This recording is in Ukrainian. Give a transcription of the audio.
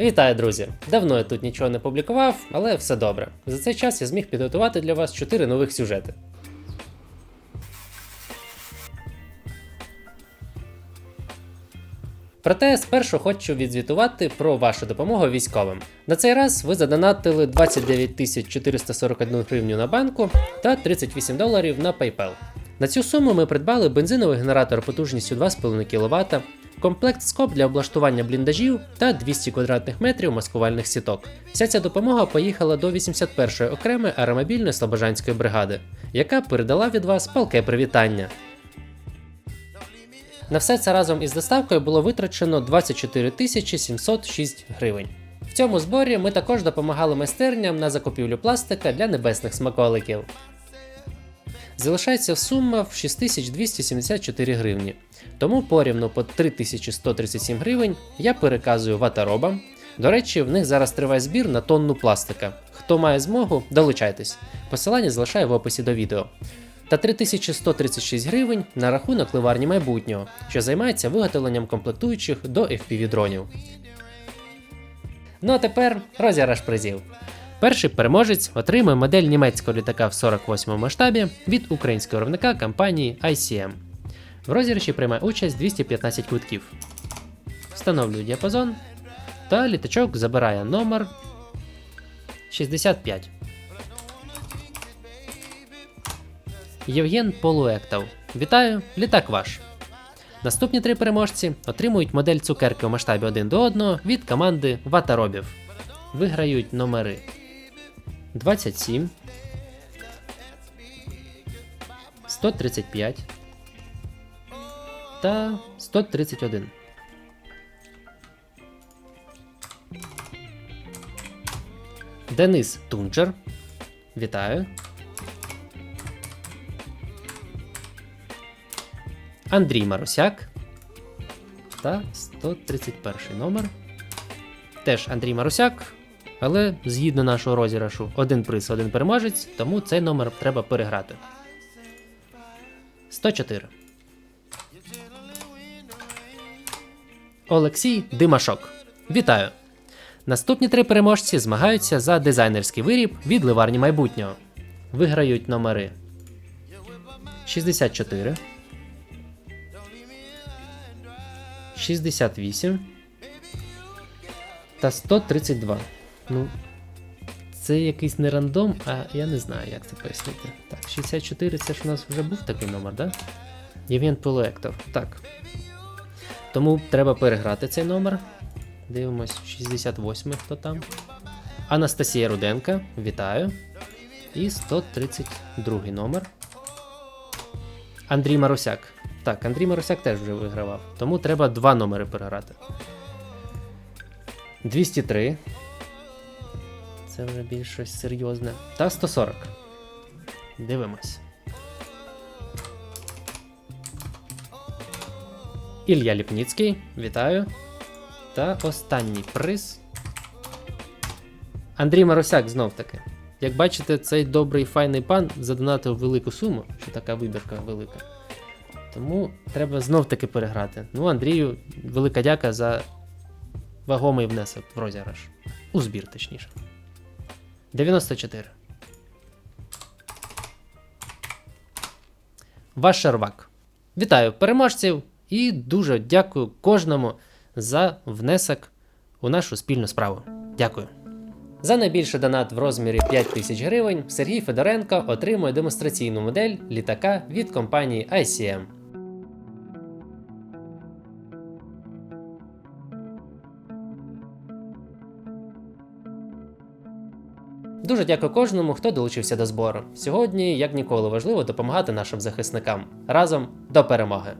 Вітаю, друзі! Давно я тут нічого не публікував, але все добре. За цей час я зміг підготувати для вас 4 нових сюжети. Проте спершу хочу відзвітувати про вашу допомогу військовим. На цей раз ви задонатили 29 441 гривню на банку та 38 доларів на PayPal. На цю суму ми придбали бензиновий генератор потужністю 2,5 кВт, комплект скоб для облаштування бліндажів та 200 квадратних метрів маскувальних сіток. Вся ця допомога поїхала до 81-ї окремої аеромобільної слобожанської бригади, яка передала від вас палке привітання. На все це разом із доставкою було витрачено 24 тисячі 706 гривень. В цьому зборі ми також допомагали майстерням на закупівлю пластика для небесних смаколиків. Залишається сума в 6274 гривні. Тому порівну по 3137 гривень я переказую ватаробам. До речі, в них зараз триває збір на тонну пластика. Хто має змогу, долучайтесь. Посилання залишаю в описі до відео. Та 3136 гривень на рахунок ливарні майбутнього, що займається виготовленням комплектуючих до FPV дронів. Ну а тепер розіграш призів. Перший переможець отримує модель німецького літака в 48 масштабі від українського виробника компанії ICM. В розіграші приймає участь 215 квитків. Встановлюю діапазон, та літачок забирає номер 65. Євген Полуектов. Вітаю, літак ваш. Наступні три переможці отримують модель цукерки у масштабі 1 до 1 від команди Ватаробів. Виграють номери 27, 135 та 131. Денис Тунчер. Вітаю. Андрій Марусяк та 131 номер. Теж Андрій Марусяк, але згідно нашого розіграшу, один приз, один переможець, тому цей номер треба переграти. 104. Олексій Димашок. Вітаю! Наступні три переможці змагаються за дизайнерський виріб від ливарні майбутнього. Виграють номери 64. 68 та 132. Ну, це якийсь не рандом, а я не знаю, як це пояснити. Так, 64 це ж у нас вже був такий номер, да? Євген Полуектор. Так. Тому треба переграти цей номер. Дивимось, 68 хто там. Анастасія Руденка, вітаю. І 132 номер. Андрій Марусяк. Так, Андрій Марусяк теж вже вигравав. Тому треба два номери переграти. 203. Це вже більш щось серйозне. Та 140. Дивимось. Ілля Ліпніцький. Вітаю. Та останній приз. Андрій Марусяк знов таки. Як бачите, цей добрий файний пан задонатив велику суму, що така вибірка велика. Тому треба знов таки переграти. Ну, Андрію, велика дяка за вагомий внесок в розіграш. У збір, точніше. 94. Ваш Шервак. Вітаю переможців і дуже дякую кожному за внесок у нашу спільну справу. Дякую. За найбільший донат в розмірі 5 тисяч гривень Сергій Федоренко отримує демонстраційну модель літака від компанії ICM. Дуже дякую кожному, хто долучився до збору. Сьогодні, як ніколи, важливо допомагати нашим захисникам. Разом до перемоги!